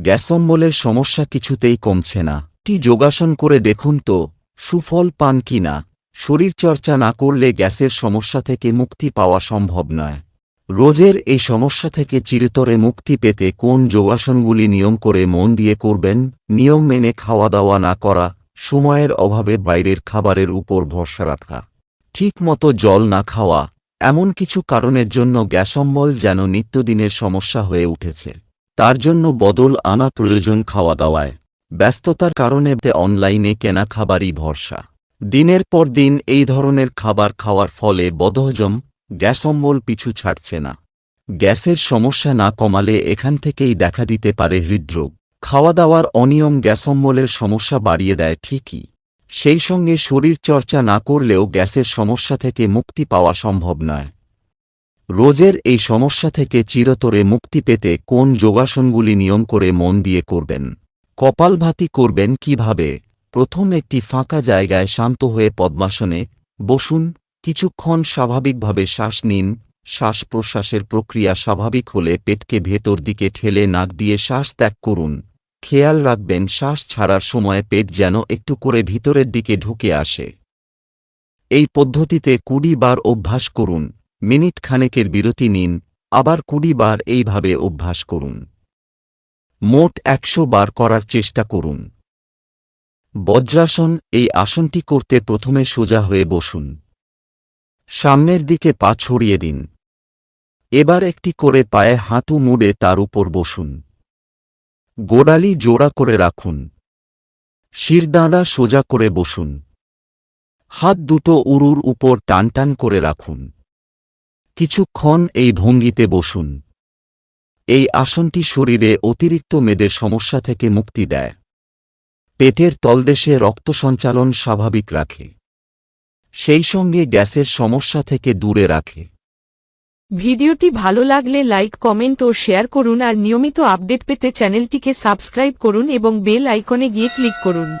Gas অম্বলের সমস্যা কিছুতেই কমছে না। টি যোগাসন করে দেখুন তো, সুফল পান কি না? শরীরচর্চা না করলে গ্যাসের সমস্যা থেকে মুক্তি পাওয়া সম্ভব নয়। রোজের এই সমস্যা থেকে চিরতরে মুক্তি পেতে কোন যোগাসনগুলি নিয়ম করে মন দিয়ে করবেন? নিয়ম মেনে খাওয়া দাওয়া না করা, সময়ের অভাবে বাইরের খাবারের উপর ভরসা রাখা ঠিক মতো জল না খাওয়া, এমন কিছু কারণের জন্য গ্যাসম্বল যেন নিত্যদিনের সমস্যা হয়ে উঠেছে। তার জন্য বদল আনা প্রয়োজন খাওয়া দাওয়ায় ব্যস্ততার কারণে অনলাইনে কেনা খাবারই ভরসা। দিনের পর দিন এই ধরনের খাবার খাওয়ার ফলে বদহজম, গ্যাস অম্বল পিছু ছাড়ছে না। গ্যাসের সমস্যা না কমালে এখান থেকেই দেখা দিতে পারে হৃদরোগ। খাওয়া দাওয়ার অনিয়ম গ্যাস অম্বলের সমস্যা বাড়িয়ে দেয় ঠিকই। সেই সঙ্গে শরীর চর্চা না করলেও গ্যাসের সমস্যা থেকে মুক্তি পাওয়া সম্ভব নয়। রোজের এই সমস্যা থেকে চিরতরে মুক্তি পেতে কোন যোগাসনগুলি নিয়ম করে মন দিয়ে করবেন? কপালভাতি করবেন কীভাবে? প্রথম একটি ফাঁকা জায়গায় শান্ত হয়ে পদ্মাসনে বসুন, কিছুক্ষণ স্বাভাবিকভাবে শ্বাস নিন, শ্বাস প্রশ্বাসের প্রক্রিয়া স্বাভাবিক হলে পেটকে ভেতর দিকে ঠেলে নাক দিয়ে শ্বাস ত্যাগ করুন। খেয়াল রাখবেন শ্বাস ছাড়ার সময় পেট যেন একটু করে ভিতরের দিকে ঢুকে আসে। এই পদ্ধতিতে কুড়ি বার অভ্যাস করুন। মিনিট খানেকের বিরতি নিন, আবার কুড়ি বার এইভাবে অভ্যাস করুন। মোট একশো বার করার চেষ্টা করুন। বজ্রাসন এই আসনটি করতে প্রথমে সোজা হয়ে বসুন। সামনের দিকে পা ছড়িয়ে দিন। এবার একটি করে পায়ে হাঁটু মুড়ে তার উপর বসুন। গোড়ালি জোড়া করে রাখুন। শিরদাঁড়া সোজা করে বসুন। হাত দুটো উরুর উপর টান টান করে রাখুন। কিছুক্ষণ এই ভঙ্গিতে বসুন। এই আসনটি শরীরে অতিরিক্ত মেদের সমস্যা থেকে মুক্তি দেয়। পেটের তলদেশে রক্ত সঞ্চালন স্বাভাবিক রাখে। সেই সঙ্গে গ্যাসের সমস্যা থেকে দূরে রাখে। ভিডিওটি ভালো লাগলে লাইক, কমেন্ট ও শেয়ার করুন আর নিয়মিত আপডেট পেতে চ্যানেলটিকে সাবস্ক্রাইব করুন এবং বেল আইকনে গিয়ে ক্লিক করুন।